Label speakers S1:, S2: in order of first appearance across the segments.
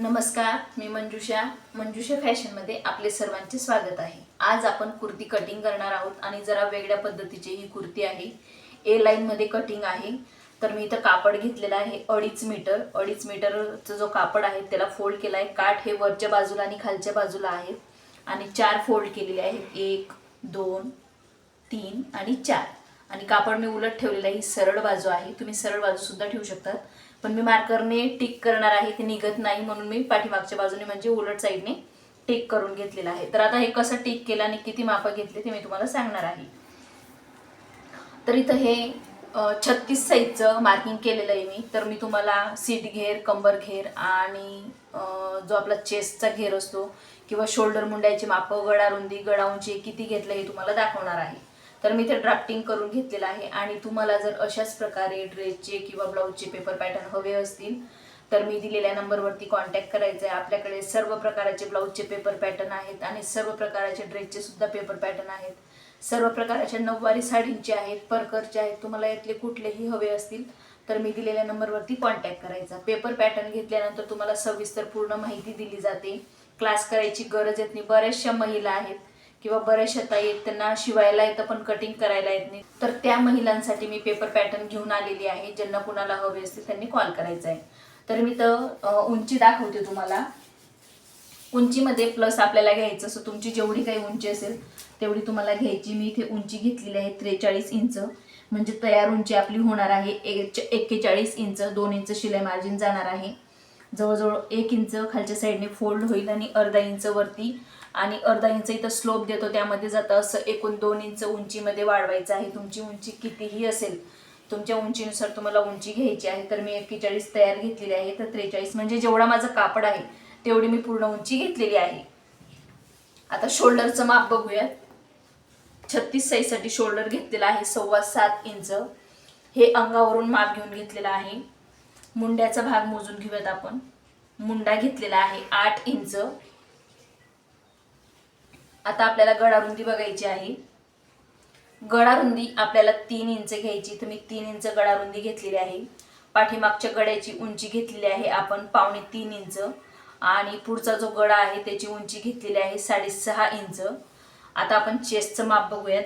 S1: नमस्कार मी मंजुषा. मंजुषा फॅशनमध्ये आपले सर्वांचे स्वागत आहे. आज आपण कुर्ती कटिंग करणार आहोत आणि जरा वेगळ्या पद्धतीची ही कुर्ती आहे. ए लाईनमध्ये कटिंग आहे. तर मी इथं कापड घेतलेलं आहे अडीच मीटर अडीच मीटरचा जो कापड आहे त्याला फोल्ड केला आहे काठ हे वरच्या बाजूला आणि खालच्या बाजूला आहे. आणि चार फोल्ड केलेले आहेत. एक दोन तीन आणि चार. आणि कापड मी उलट ठेवलेलं आहे. ही सरळ बाजू आहे. तुम्ही सरळ बाजूसुद्धा ठेवू शकतात. पण मी मार्करने टिक करणार आहे ते निघत नाही म्हणून मी पाठीमागच्या बाजूने म्हणजे उलट साईडने टिक करून घेतलेलं आहे. तर आता हे कसं टिक केलं आणि किती मापं घेतले ते मी तुम्हाला सांगणार आहे. तर इथं हे छत्तीस साईजचं मार्किंग केलेलं आहे मी. तर मी तुम्हाला सीट घेर कंबर घेर आणि जो आपला चेस्टचा घेर असतो किंवा शोल्डर मुंड्याची मापं गळा रुंदी गळा उंची किती घेतलं हे तुम्हाला दाखवणार आहे. तर मी ते ड्राफ्टिंग करून घेतलेलं आहे. आणि तुम्हाला जर अशाच प्रकारे ड्रेसचे किंवा ब्लाऊजचे पेपर पॅटर्न हवे असतील तर मी दिलेल्या नंबरवरती कॉन्टॅक्ट करायचं आहे. आपल्याकडे सर्व प्रकारचे ब्लाऊजचे पेपर पॅटर्न आहेत आणि सर्व प्रकारचे ड्रेसचे सुद्धा पेपर पॅटर्न आहेत. सर्व प्रकारच्या नऊवारी साडींचे आहेत परकरचे आहेत तुम्हाला यातले कुठलेही हवे असतील तर मी दिलेल्या नंबरवरती कॉन्टॅक्ट करायचा. पेपर पॅटर्न घेतल्यानंतर तुम्हाला सविस्तर पूर्ण माहिती दिली जाते. क्लास करायची गरज येत नाही. बऱ्याचशा महिला आहेत किंवा बऱ्याचशा ताई आहेत त्यांना शिवायला येतं पण कटिंग करायला येत नाही. तर त्या महिलांसाठी मी पेपर पॅटर्न घेऊन आलेली आहे ज्यांना कुणाला हवे असतील त्यांनी कॉल करायचा आहे. तर मी तर उंची दाखवते तुम्हाला. उंचीमध्ये प्लस आपल्याला घ्यायचं असं तुमची जेवढी काही उंची असेल तेवढी तुम्हाला घ्यायची. मी इथे उंची घेतलेली आहे त्रेचाळीस इंच. म्हणजे तयार उंची आपली होणार आहे एक्केचाळीस इंच दोन इंच शिलाई मार्जिन जाणार आहे. जवळजवळ एक इंच खालच्या साईडने फोल्ड होईल आणि अर्धा इंच वरती. आणि अर्धा इंच इथं स्लोप देतो त्यामध्ये जातं असं एकूण दोन इंच उंचीमध्ये वाढवायचं आहे. तुमची उंची कितीही असेल तुमच्या उंचीनुसार तुम्हाला उंची घ्यायची आहे. तर मी एक्केचाळीस तयार घेतलेली आहे. तर त्रेचाळीस म्हणजे जेवढा माझं कापड आहे तेवढी मी पूर्ण उंची घेतलेली आहे. आता शोल्डरचं माप बघूयात. छत्तीस साईजसाठी शोल्डर घेतलेला आहे सव्वा सात इंच. हे अंगावरून माप घेऊन घेतलेलं आहे. मुंड्याचा भाग मोजून घेऊयात आपण. मुंडा घेतलेला आहे आठ इंच. आता आपल्याला गडारुंदी बघायची आहे. गडारुंदी आपल्याला तीन इंच घ्यायची. तर मी तीन इंच गडारुंदी घेतलेली आहे. पाठीमागच्या गड्याची उंची घेतलेली आहे आपण पावणे तीन इंच. आणि पुढचा जो गडा आहे त्याची उंची घेतलेली आहे साडेसहा इंच. आता आपण चेस्टचं माप बघूयात.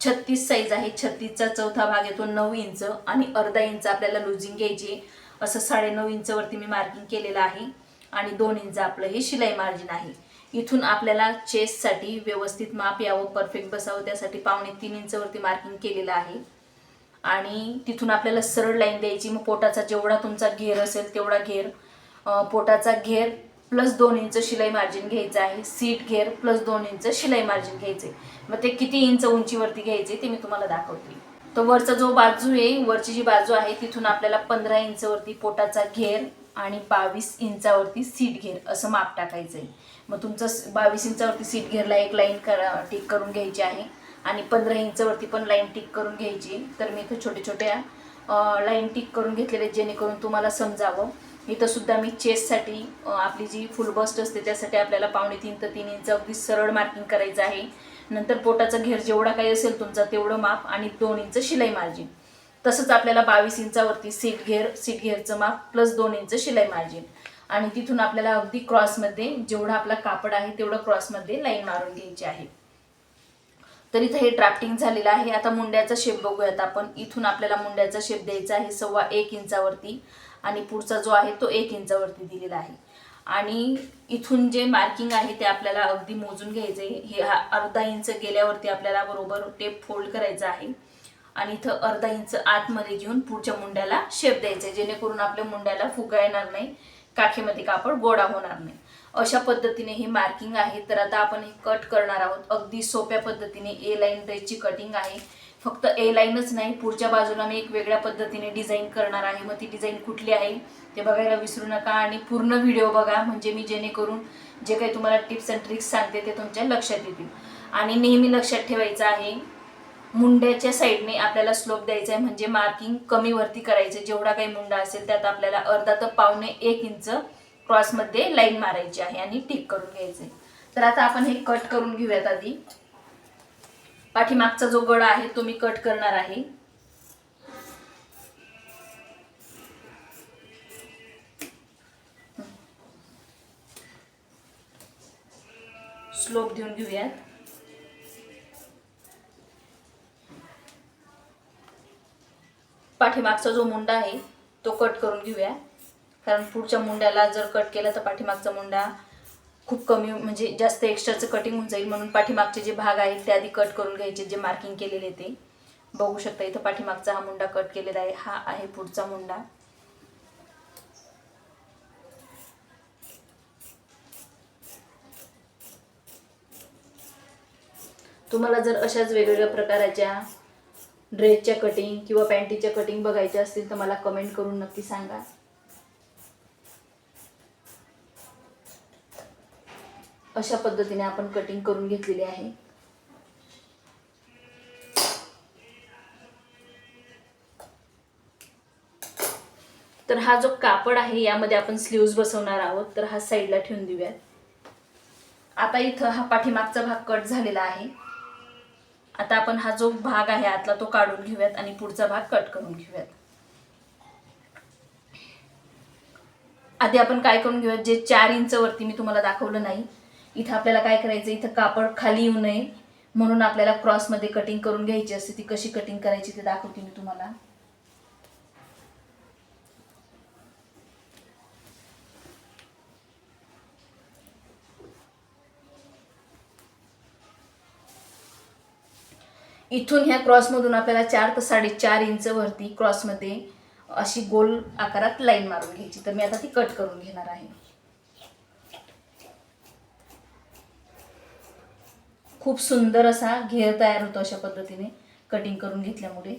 S1: छत्तीस साईज आहे. छत्तीसचा चौथा भाग येतो नऊ इंच आणि अर्धा इंच आपल्याला लुझिंग घ्यायची असं साडेनऊ इंचवरती मी मार्किंग केलेलं आहे. आणि दोन इंच आपलं हे शिलाई मार्जिन आहे. इथून आपल्याला चेस्टसाठी व्यवस्थित माप यावं परफेक्ट बसावं त्यासाठी पावणे तीन इंचवरती मार्किंग केलेलं आहे. आणि तिथून आपल्याला सरळ लाईन द्यायची. मग पोटाचा जेवढा तुमचा घेर असेल तेवढा घेर. पोटाचा घेर प्लस दोन इंच शिलाई मार्जिन घ्यायचं आहे. सीट घेर प्लस दोन इंच शिलाई मार्जिन घ्यायचे. मग ते किती इंच उंचीवरती घ्यायचे ते मी तुम्हाला दाखवते. तर वरचा जो बाजू आहे वरची जी बाजू आहे तिथून आपल्याला पंधरा इंचवरती पोटाचा घेर आणि बावीस इंचावरती सीट घेर असं माप टाकायचं आहे. मग तुमचं बावीस इंचावरती सीट घेरला एक लाईन करा टिक करून घ्यायची आहे. आणि पंधरा इंचवरती पण लाईन टिक करून घ्यायची. तर मी इथं छोटे छोट्या लाईन टिक करून घेतलेले जेणेकरून तुम्हाला समजावं. इथं सुद्धा मी चेससाठी आपली जी फुल बस्ट असते त्यासाठी आपल्याला पावणे तीन तर तीन इंच अगदी सरळ मार्किंग करायचं आहे. नंतर पोटाचा घेर जेवढा काही असेल तुमचा तेवढं माप आणि दोन इंच शिलाई मार्जिन तसंच आपल्याला बावीस इंचावरती सीट घेर सीट घेरचं माप प्लस दोन इंच शिलाई मार्जिन आणि तिथून आपल्याला अगदी क्रॉसमध्ये जेवढा आपला कापड आहे तेवढं क्रॉसमध्ये लाईन मारून घ्यायची आहे. तर इथं हे ड्राफ्टिंग झालेलं आहे. आता मुंड्याचा शेप बघूयात आपण. इथून आपल्याला मुंड्याचा शेप द्यायचा आहे सव्वा एक इंचावरती. आणि पुढचा जो आहे तो एक इंचावरती दिलेला आहे. आणि इथून जे मार्किंग आहे ते आपल्याला अगदी मोजून घ्यायचं आहे हे हा अर्धा इंच गेल्यावरती आपल्याला बरोबर टेप फोल्ड करायचं आहे. आणि इथं अर्धा इंच आतमध्ये घेऊन पुढच्या मुंड्याला शेप द्यायचा आहे जेणेकरून आपल्या मुंड्याला फुगा येणार नाही. काखेमध्ये कापड गोडा होणार नाही. अशा पद्धतीने हे मार्किंग आहे. तर आता आपण हे कट करणार आहोत. अगदी सोप्या पद्धतीने ए लाईन ड्रेसची कटिंग आहे. फक्त ए लाईनच नाही पुढच्या बाजूला मी एक वेगळ्या पद्धतीने डिझाईन करणार आहे. मग ती डिझाईन कुठली आहे ते बघायला विसरू नका. आणि पूर्ण व्हिडिओ बघा म्हणजे मी जेणेकरून जे काही तुम्हाला टिप्स अँड ट्रिक्स सांगते ते तुमच्या लक्षात येतील. आणि नेहमी लक्षात ठेवायचं आहे मुंड्याच्या साईडने आपल्याला स्लोप द्यायचा आहे म्हणजे मार्किंग कमी वरती करायचं. जेवढा काही मुंडा असेल त्यात आपल्याला अर्धा तर पावणे एक इंच क्रॉसमध्ये लाईन मारायची आहे आणि टिक करून घ्यायचे तर आता आपण हे कट करून घेऊयात आधी. पाठीमागचा जो गळा आहे तो मी कट करणार आहे. स्लोप देऊन घेऊयात. पाठीमागचा जो मुंडा आहे तो कट करून घेऊया. कारण पुढच्या मुंड्याला जर कट केला तर पाठीमागचा मुंडा खूप कमी म्हणजे जास्त एक्स्ट्राचं कटिंग होऊन जाईल म्हणून पाठीमागचे जे भाग आहेत ते आधी कट करून घ्यायचे जे मार्किंग केलेले ते. बघू शकता इथं पाठीमागचा हा मुंडा कट केलेला आहे. हा आहे पुढचा मुंडा. तुम्हाला जर अशाच वेगवेगळ्या प्रकाराच्या ड्रेसच्या कटिंग किंवा पॅन्टीच्या कटिंग बघायच्या असतील तर मला कमेंट करून नक्की सांगा. अशा पद्धतीने आपण कटिंग करून घेतलेली आहे. तर हा जो कापड आहे यामध्ये आपण स्लीव्ज बसवणार आहोत. तर हा साईडला ठेवून देऊयात. आता इथं हा पाठीमागचा भाग कट झालेला आहे. आता आपण हा जो भाग आहे आतला तो काढून घेऊयात आणि पुढचा भाग कट करून घेऊयात. आधी आपण काय करून घेऊयात? जे चार इंच वरती मी तुम्हाला दाखवलं नाही इथं आपल्याला काय करायचं इथं कापड खाली येऊ नये. म्हणून आपल्याला क्रॉसमध्ये कटिंग करून घ्यायची असते. ती कशी कटिंग करायची ते दाखवते मी तुम्हाला. इथून ह्या क्रॉसमधून आपल्याला चार ते साडेचार इंच वरती क्रॉसमध्ये अशी गोल आकारात लाईन मारून घ्यायची. तर मी आता ती कट करून घेणार आहे. खूप सुंदर असा घेर तयार होतो अशा पद्धतीने कटिंग करून घेतल्यामुळे.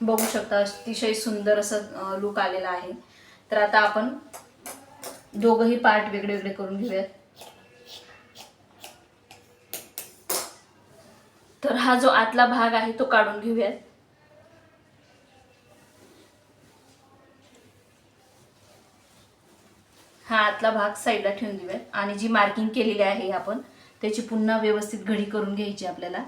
S1: बघू शकता अतिशय सुंदर असं लुक आलेला आहे. तर आता आपण दोघंही पार्ट वेगळे वेगळे करून घेऊयात. तर हा जो आतला भाग आहे तो काढून घेऊयात. हा आतला भाग साईडला ठेवून देऊयात. आणि जी मार्किंग केलेली आहे आपण त्याची पुन्हा व्यवस्थित घडी करून घ्यायची आपल्याला.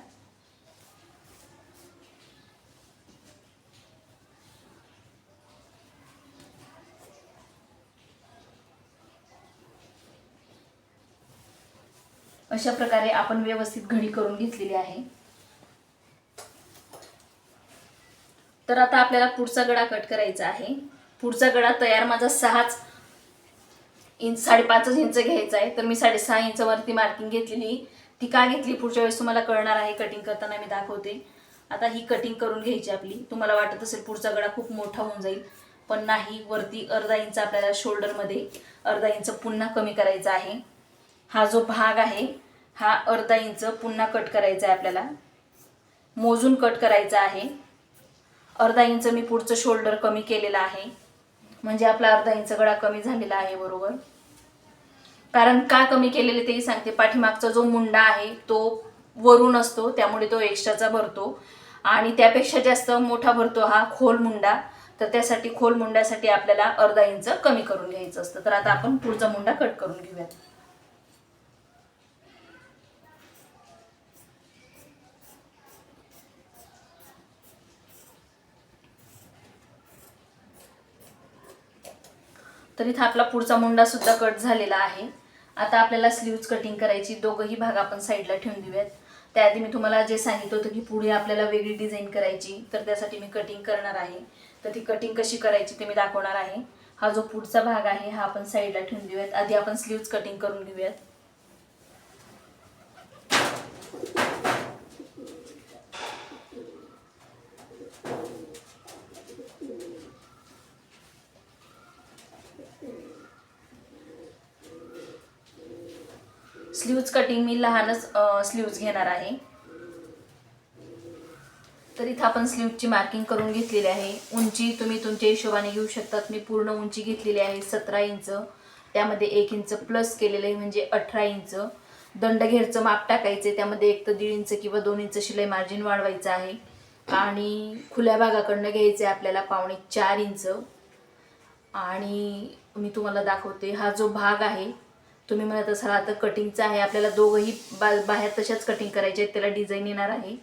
S1: अशा प्रकारे आपण व्यवस्थित घडी करून घेतलेली आहे. तर आता आपल्याला पुढचा गळा कट करायचा आहे. पुढचा गळा तयार माझा सहाच इंच साडेपाचच इंच घ्यायचा आहे. तर मी साडेसहा इंचवरती मार्किंग घेतलेली ती का घेतली? पुढच्या वेळेस तुम्हाला कळणार आहे. कटिंग करताना मी दाखवते. आता ही कटिंग करून घ्यायची आपली. तुम्हाला वाटत असेल पुढचा गळा खूप मोठा होऊन जाईल. पण नाही वरती अर्धा इंच आपल्याला शोल्डरमध्ये अर्धा इंच पुन्हा कमी करायचा आहे. हा जो भाग आहे हा अर्धा इंच पुन्हा कट करायचा आहे आपल्याला. मोजून कट करायचा आहे. अर्धा इंच मी पुढचं शोल्डर कमी केलेलं आहे. म्हणजे आपला अर्धा इंच गळा कमी झालेला आहे बरोबर? कारण का कमी केलेले तेही सांगते. पाठीमागचा जो मुंडा आहे तो वरून असतो त्यामुळे तो एक्स्ट्राचा भरतो. आणि त्यापेक्षा जास्त मोठा भरतो हा खोल मुंडा. तर त्यासाठी खोल मुंड्यासाठी आपल्याला अर्धा इंच कमी करून घ्यायचं असतं. तर आता आपण पुढचा मुंडा कट करून घेऊयात. तर इथं आपला पुढचा मुंडा सुद्धा कट झालेला आहे. आता आपल्याला स्लीव्ज कटिंग करायची दोघंही भाग आपण साईडला ठेवून देऊयात. त्याआधी मी तुम्हाला जे सांगितलं होतं की पुढे आपल्याला वेगळी डिझाईन करायची तर त्यासाठी मी कटिंग करणार आहे. तर ती कटिंग कशी करायची ते मी दाखवणार आहे. हा जो पुढचा भाग आहे हा आपण साईडला ठेवून देऊयात. आधी आपण स्लीव्ज कटिंग करून घेऊयात. स्लीव्ज कटिंग मी लहानच स्लीव्ज घेणार आहे. तर इथं आपण स्लीवची मार्किंग करून घेतलेली आहे. उंची तुम्ही तुमच्या हिशोबाने घेऊ शकतात. मी पूर्ण उंची घेतलेली आहे सतरा इंच. त्यामध्ये एक इंच प्लस केलेलं आहे म्हणजे अठरा इंच. दंडघेरचं माप टाकायचं त्यामध्ये एक तर दीड इंच किंवा दोन इंच शिलाई मार्जिन वाढवायचं आहे. आणि खुल्या भागाकडनं घ्यायचं आहे आपल्याला पावणे चार इंच. आणि मी तुम्हाला दाखवते हा जो भाग आहे तुम्ही म्हणत असाल आता कटिंगचं आहे आपल्याला दोघंही बा बाहेर तशाच कटिंग करायचे आहेत त्याला डिझाईन येणार आहे.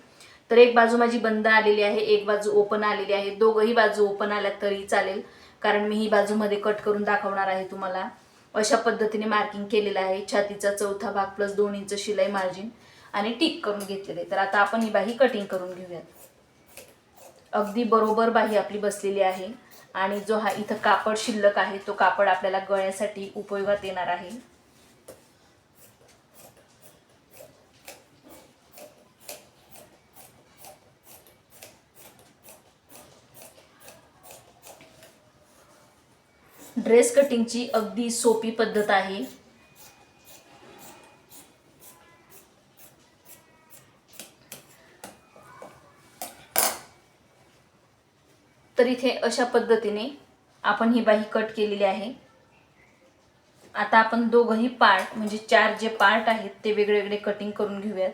S1: तर एक बाजू माझी बंद आलेली आहे एक बाजू ओपन आलेली आहे दोघंही बाजू ओपन आल्या तरी चालेल. कारण मी ही बाजूमध्ये कट करून दाखवणार आहे तुम्हाला. अशा पद्धतीने मार्किंग केलेलं आहे छातीचा चौथा भाग प्लस दोन इंच शिलाई मार्जिन आणि टिक करून घेतलेले तर आता आपण ही बाही कटिंग करून घेऊयात. अगदी बरोबर बाही आपली बसलेली आहे. आणि जो हा इथं कापड शिल्लक आहे तो कापड आपल्याला गळ्यासाठी उपयोगात येणार आहे. ड्रेस कटिंगची अगदी सोपी पद्धत आहे. तर इथे अशा पद्धतीने आपण ही बाही कट केलेली आहे. आता आपण दोघंही पार्ट म्हणजे चार जे पार्ट आहेत ते वेगळे वेगळे कटिंग करून घेऊयात.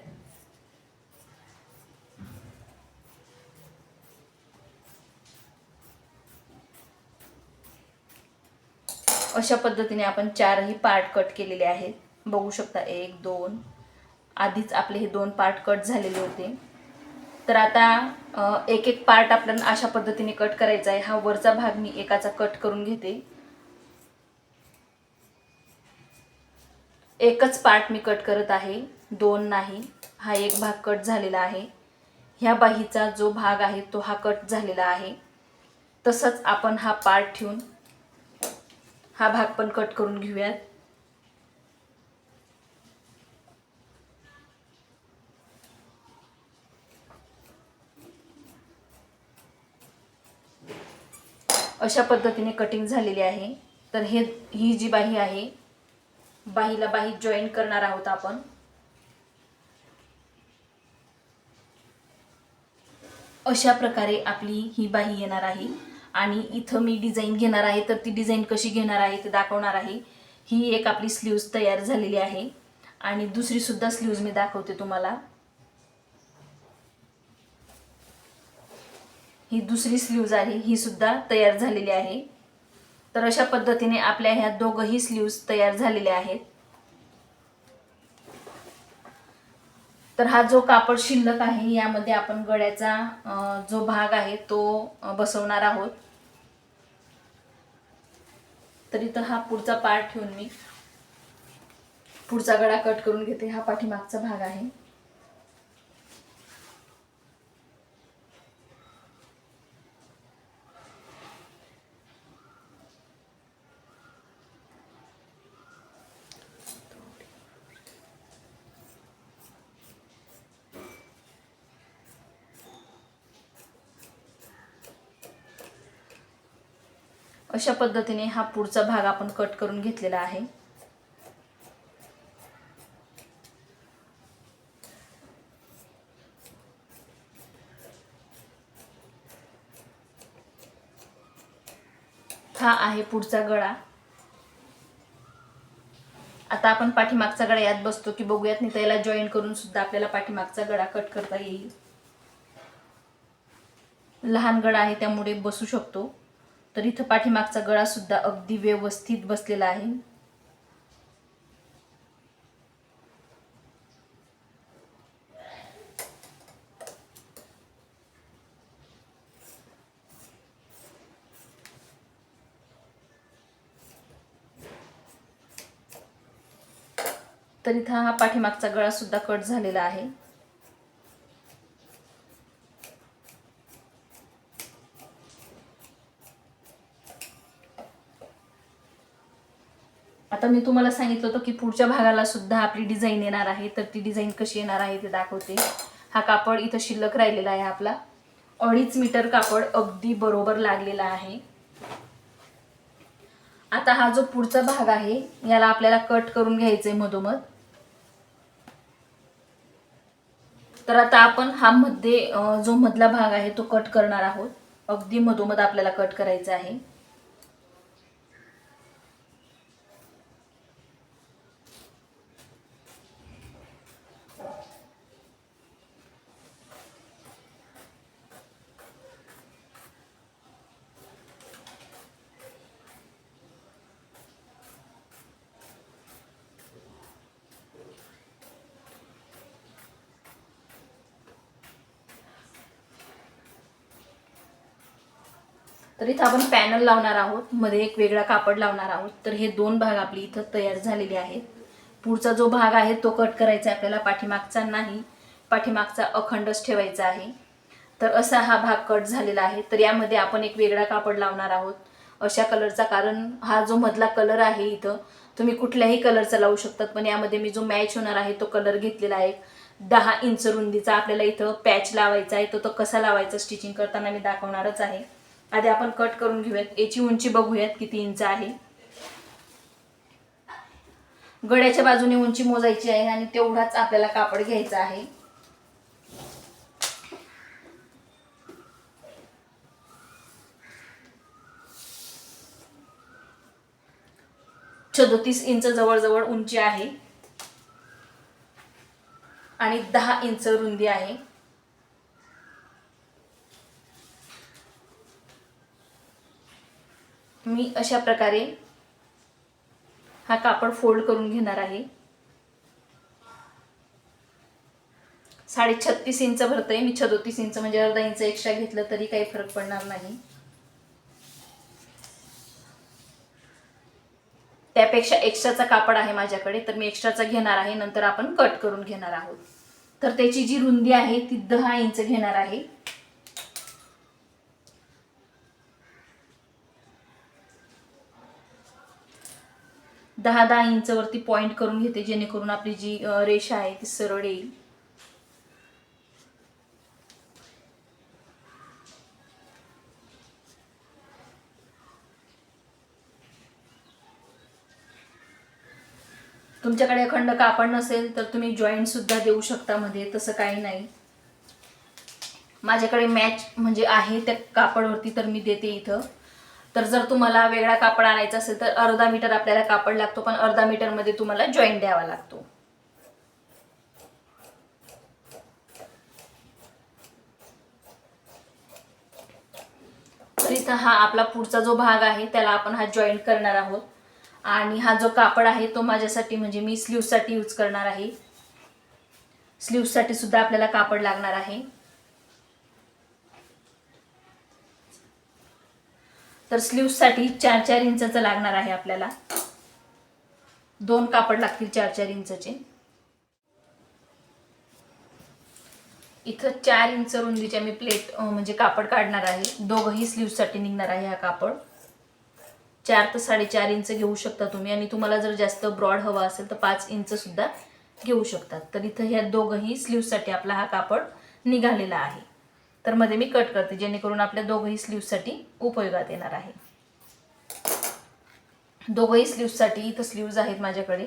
S1: अशा पद्धतीने आपण चारही पार्ट कट केलेले आहेत. बघू शकता एक दोन. आधीच आपले हे दोन पार्ट कट झालेले होते. तर आता एक एक पार्ट आपल्याला अशा पद्धतीने कट करायचा आहे. हा वरचा भाग मी एकाचा कट करून घेते. एकच पार्ट मी कट करत आहे. दोन नाही. हा एक भाग कट झालेला आहे. ह्या बाहीचा जो भाग आहे तो हा कट झालेला आहे. तसंच आपण हा पार्ट ठेवून हा भाग पण कट करून घेऊयात. अशा पद्धतीने कटिंग झालेली आहे. तर हे ही जी बाही आहे बाहीला बाही जॉईन करणार आहोत आपण. अशा प्रकारे आपली ही बाही येणार आहे. आणि इथं मी डिझाईन घेणार आहे तर ती डिझाईन कशी घेणार आहे ते दाखवणार आहे. ही एक आपली स्लीव्ज तयार झालेली आहे. आणि दुसरी सुद्धा स्लीव्ज मी दाखवते तुम्हाला. ही दुसरी स्लीव्ज आहे ही सुद्धा तयार झालेली आहे. तर अशा पद्धतीने आपल्या ह्या दोघही स्लीव्ज तयार झालेल्या आहेत. तर हा जो कापड शिल्लक आहे यामध्ये आपण गळ्याचा जो भाग आहे तो बसवणार आहोत. तर इथं हा पुढचा पार्ट ठेवून मी. पुढचा गळा कट करून घेते. हा पाठीमागचा भाग आहे. अशा पद्धतीने हा पुढचा भाग आपण कट करून घेतलेला आहे. हा आहे पुढचा गळा. आता आपण पाठीमागचा गळा यात बसतो की बघूयात नाही त्याला जॉईन करून सुद्धा आपल्याला पाठीमागचा गळा कट करता येईल. लहान गळा आहे त्यामुळे बसू शकतो. तर इथं पाठीमागचा गळा सुद्धा अगदी व्यवस्थित बसलेला आहे. तर इथं हा पाठीमागचा गळा सुद्धा कट झालेला आहे. आता मी तुम्हाला सांगितलं होतं की पुढच्या भागाला सुद्धा आपली डिझाईन येणार आहे तर ती डिझाईन कशी येणार आहे ते दाखवते. हा कापड इथं शिल्लक राहिलेला आहे आपला. अडीच मीटर कापड अगदी बरोबर लागलेला आहे. आता हा जो पुढचा भाग आहे याला आपल्याला कट करून घ्यायचंय मधोमध. तर आता आपण हा मध्ये जो मधला भाग आहे तो कट करणार आहोत. अगदी मधोमध आपल्याला कट करायचा आहे. तर इथं आपण पॅनल लावणार आहोत. मध्ये एक वेगळा कापड लावणार आहोत. तर हे दोन भाग आपले इथं तयार झालेले आहेत. पुढचा जो भाग आहे तो कट करायचा आहे. आपल्याला पाठीमागचा नाही पाठीमागचा अखंडच ठेवायचा आहे. तर असा हा भाग कट झालेला आहे. तर यामध्ये आपण एक वेगळा कापड लावणार आहोत. अशा कलरचा कारण हा जो मधला कलर आहे इथं तुम्ही कुठल्याही कलरचा लावू शकतात पण यामध्ये मी जो मॅच होणार आहे तो कलर घेतलेला आहे. दहा इंच रुंदीचा आपल्याला इथं पॅच लावायचा आहे. तो तो कसा लावायचा स्टिचिंग करताना मी दाखवणारच आहे. आधी आपण कट करून घेऊयात. याची उंची बघूयात किती इंच आहे. गड्याच्या बाजूने उंची मोजायची आहे आणि तेवढाच आपल्याला कापड घ्यायचा आहे. सदोतीस इंच जवळजवळ उंची आहे. आणि दहा इंच रुंदी आहे. मी अशा प्रकारे हा कापड फोल्ड करून घेणार आहे. साडे छत्तीस इंच भरतंय मी छदोतीस इंच म्हणजे अर्धा इंच एक्स्ट्रा घेतलं तरी काही फरक पडणार नाही. त्यापेक्षा एक्स्ट्राचा कापड आहे माझ्याकडे तर मी एक्स्ट्राचा घेणार आहे नंतर आपण कट करून घेणार आहोत. तर त्याची जी रुंदी आहे ती दहा इंच घेणार आहे. दहा दहा इंचवरती पॉइंट करून घेते जेणेकरून आपली जी रेषा आहे ती सरळ येईल. तुमच्याकडे अखंड कापड नसेल तर तुम्ही जॉईंट सुद्धा देऊ शकता मध्ये तसं काही नाही. माझ्याकडे मॅच म्हणजे आहे त्या कापडवरती तर मी देते इथं. तर जर तुम्हाला वेगळा कापड आणायचा असेल तर अर्धा मीटर आपल्याला कापड लागतो पण अर्धा मीटरमध्ये तुम्हाला जॉईंट द्यावा लागतो. तर इथं हा आपला पुढचा जो भाग आहे त्याला आपण हा जॉईंट करणार आहोत. आणि हा जो कापड आहे तो माझ्यासाठी म्हणजे मी स्लीवसाठी यूज करणार आहे. स्लीवसाठी सुद्धा आपल्याला कापड लागणार आहे. तर स्लीवसाठी चार चार इंचाचं लागणार आहे आपल्याला. दोन कापड लागतील चार चार इंचचे. इथं चार इंच रुंदीच्या मी प्लेट म्हणजे कापड काढणार आहे. दोघंही स्लीवसाठी निघणार आहे हा कापड. चार ते साडेचार इंच घेऊ शकता तुम्ही. आणि तुम्हाला जर जास्त ब्रॉड हवा असेल तर पाच इंच सुद्धा घेऊ शकतात तर इथं ह्या दोघंही स्लीवसाठी आपला हा कापड निघालेला आहे. तर मध्ये मी कट करते जेणेकरून आपल्या दोघंही स्लीवसाठी उपयोगात येणार आहे. दोघंही स्लीवसाठी इथं स्लीव्ज आहेत माझ्याकडे.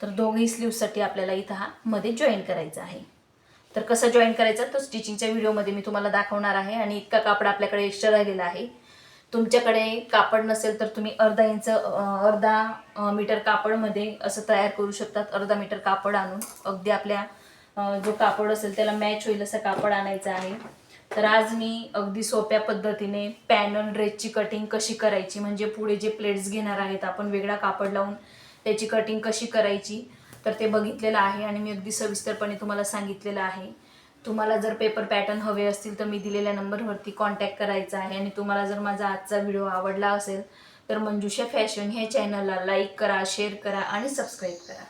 S1: तर दोघंही स्लीवसाठी आपल्याला इथं हा मध्ये जॉईन करायचा आहे. तर कसं जॉईन करायचा? तो स्टिचिंगच्या व्हिडिओमध्ये मी तुम्हाला दाखवणार आहे आणि इतका कापड आपल्याकडे एक्स्ट्रा राहिलेला आहे. तुमच्याकडे कापड नसेल तर तुम्ही अर्धा इंच अर्धा मीटर कापडमध्ये असं तयार करू शकतात. अर्धा मीटर कापड आणून अगदी आपल्या जो कापड असेल त्याला मॅच होईल असं कापड आणायचं आहे. तर आज मी अगदी सोप्या पद्धतीने पॅनल ड्रेसची कटिंग कशी करायची म्हणजे पुढे जे प्लेट्स घेणार आहेत आपण वेगळा कापड लावून त्याची कटिंग कशी करायची तर ते बघितलेलं आहे आणि मी अगदी सविस्तरपणे तुम्हाला सांगितलेलं आहे. तुम्हाला जर पेपर पॅटर्न हवे असतील तर मी दिलेल्या नंबरवरती कॉन्टॅक्ट करायचा आहे आणि तुम्हाला जर माझा आजचा व्हिडिओ आवडला असेल तर मंजुषा फॅशन हे चॅनलला लाईक करा शेअर करा आणि सबस्क्राईब करा.